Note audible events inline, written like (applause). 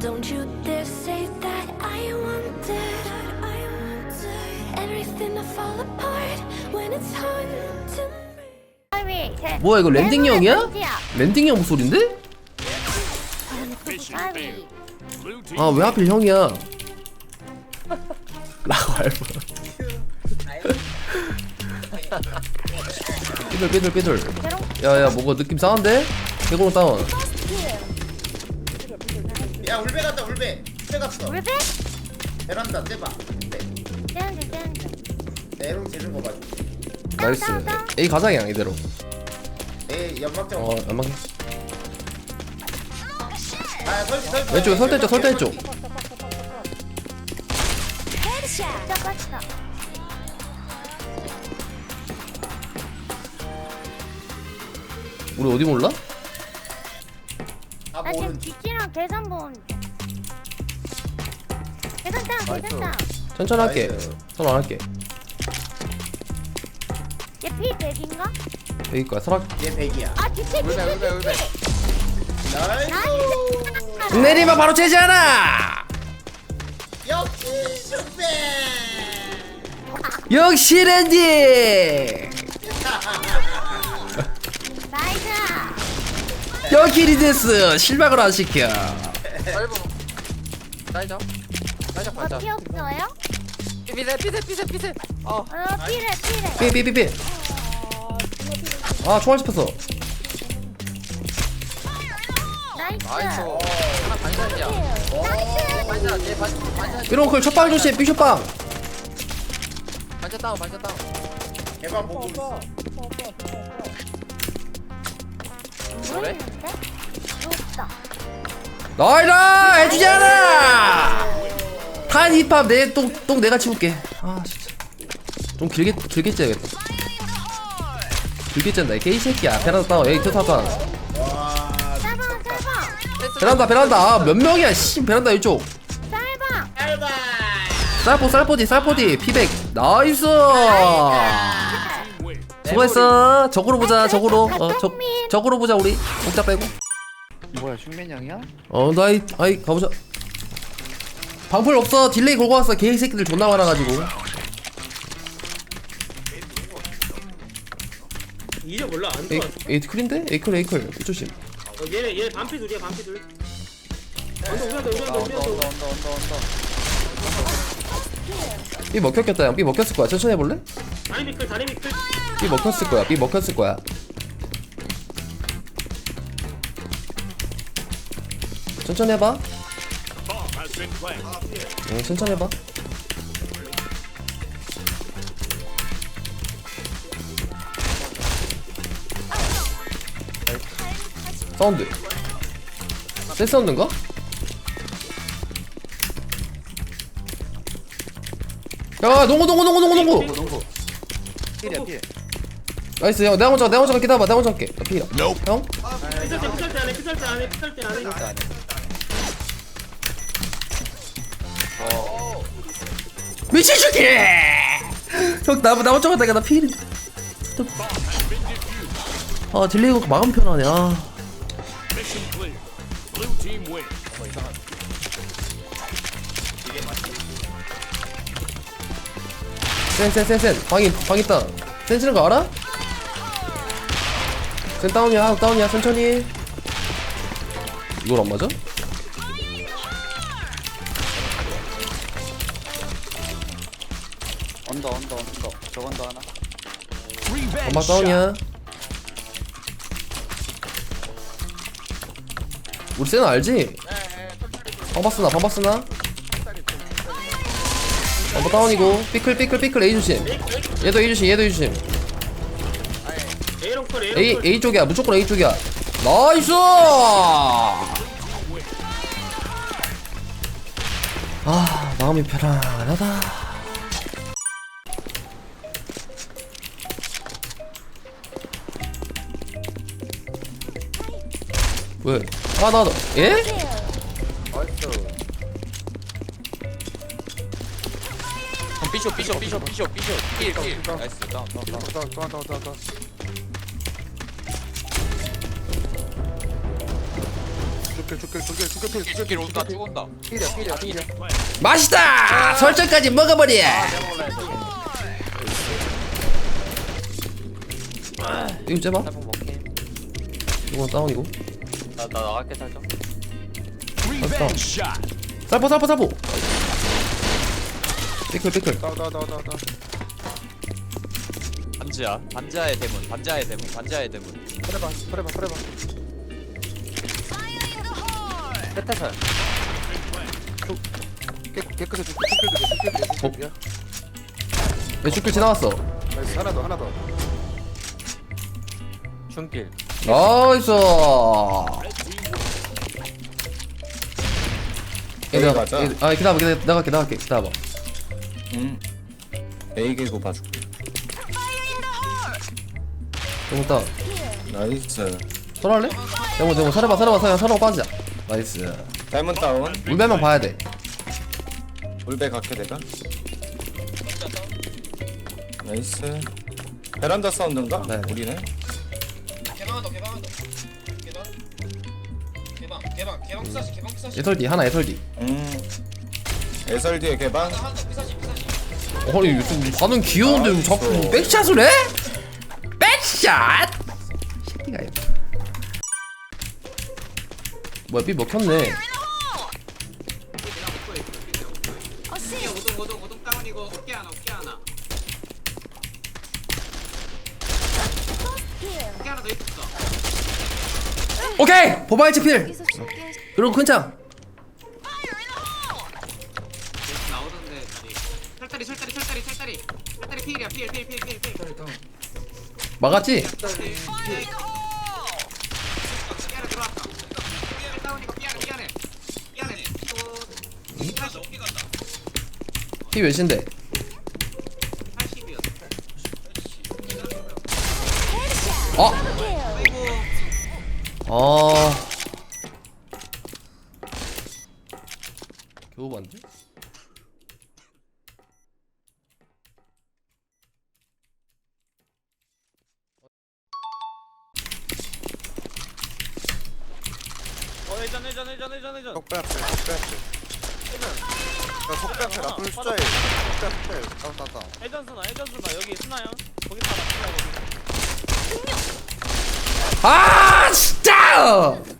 Don't you dare say that I want it. Everything to fall apart when it's me. 가위 개. 뭐야 이거 랜딩형이야? 랜딩형 목소리인데? 아 왜 하필 형이야? 라고 알고 삐들 삐들 삐들 대롱. 야야 뭔가 느낌 싸한데? 개구렁 다운 야 울베 갔다 울베 울베 갔어 울베? 베란다 떼봐 네. 떼는데 떼는데. 내롱 지른 거 봐줘 나이스 A 가자 그냥 이대로 내 연막장 어 연막 아 설치 설치 왼쪽에 설대 쪽 설대 쪽 진짜 빡치다. 우리 어디 몰라? 아나 지금 모른 뒷지랑 계산 본. 계산 땅 계산 땅. 천천히 할게 나이스. 선안 할게 얘피 100인가? 여기 거야 설악 얘 백이야 아 뒤에 뒤에 뒤에. 나이스 나이스. 내리면 바로 제지하나 역시 슈페 역시 랜디 (laughs) 여기 리데스 실망을 안 시켜. 사이죠? 사이죠 어, 맞아 피 없어요? 피세 피세 피세 피세. 어. 어 피래 피래. 삐삐삐삐. 아 총알 씹혔어. 나이스. 나이스 하나 반샷이야. 나이스. 반샷 얘 반, 반샷. 삐롱클 첫방 조심 삐쇼빵 반샷 다운 반샷 다운. 대박 보고 있어. 그래? 없다. 나이라 해주잖아! 탄 힙합 내똥똥 내가 치울게. 아 진짜. 좀 길게 길게 째야겠다. 길게 짠다. 개이 새끼야. 베란다 트타다 와 쌀방 쌀방 베란다 베란다. 아, 몇 명이야? 씨 베란다 이쪽 쌀방. 알바 쌀포 쌀포디 쌀포디. 피백. 나이스! 수고했어. 적으로 보자 적으로. 어, 적, 적으로 보자 우리. 공짜 빼고. 뭐야 흉맨형이야? 어 나이 아이 가보자. 방풀 없어. 딜레이 걸고 왔어. 개이 새끼들 존나 많아가지고. 이제 몰라 안 에이 좋아. 에이 클인데? 에이클 에이클. 조심. 어, 얘네 얘 반피 둘이야 반피 둘. 언더 우려도 우려도 언더 언더 우려도. 언더 언더 언더. 삐 먹혔겠다 형삐 먹혔을 거야. 천천히 해볼래? 다리 미클 다리 미클. 삐 먹혔을 거야. 삐 먹혔을 거야 천천히 해봐. 응 천천히 해봐. 사운드. 세 사운드인가? 야 농구 농구 농구 농구 농구. 나이스 형. 내가 먼저 내가 먼저 기다려봐. 내가 먼저 할게. 나 피해 형? 피살 때 피살 때 안해 피살 때 안해 피살 때 안해. 미친 새끼! 형 나, 나 먼저 갔다가 나 피해 아 딜레이 거 마음 편하네 아 센센센센 방이 방 있다 센 치는 거 알아? 센 다운이야 다운이야 천천히 이걸 안 맞아? 언더 언더 언더. 저 언더 하나? 엄마 다운이야. 우리 센 알지? 방바스나 방바스나. 엄마 다운이고. 삐클 삐클 삐클. A 조심. 얘도 A 조심 얘도 A 조심. A 컬. A 쪽이야. 무조건 A 쪽이야. 나이스! 아 마음이 편안하다 왜? 아 나도 예? 나이스 비숍 비숍 비숍 비숍 비숍 킬킬 나이스. 다운 다운 다운. 삐쇼 길 온다 쭉 온다. 필이야 필이야 필이야 맛있다! 설정까지 먹어버려! 이거 째봐. 살짝 먹게. 이건 다운이고 나, 나 나갈게 살짝. 살포 살포 살포. 삐클 삐클. 나나나나나. 반지야 반지하의 대문 반지하의 대문 반지하의 대문. 그래봐 그래봐 세태살 깨 깨끗해 죽길 죽여 죽길 내 죽길 지나갔어. 나이스 하나 더 하나 더. 중길 나이스 얘들아, 가자. 얘- 아 기다려봐 기다려 나갈게 나갈게 기다려봐 응. A 개고 봐줄게. 너무 따 나이스. 설할래? 대모 대모 설해봐 설해봐 설해봐 설하고 빠지자 나이스 다이몬 다운. 울베만 봐야 돼 울베 갈게 내가. 나이스. 베란다 사운드인가? 네. 우리네. 개방한 더 개방한 더 개방 개방 개방 개방 피사시 개방 피사시 예설디 하나 예설디 음. SRD의 개방. 하나 더 피사시 피사시 아니 요즘 반응 귀여운데 왜 자꾸 백샷을 해? 백샷? 새끼가 얘 뭐야 삐 먹혔네 오동 오동 오동 다운이고 어깨 하나 어깨 하나 오케이 보바이츠 필 여기서 줄게. 그리고 큰창 막았지? 피 몇인데? 80이었어 어? 아 겨우 봤는데? 어 회전 회전 회전 회전 회전. 속배 앞에 속배 앞에 나 속배 앞에 라플 숫자에 속배 앞에 다운 다운 다운 회전 수나 회전 수나 여기 수나요? 거기 수나 거 기아 진짜!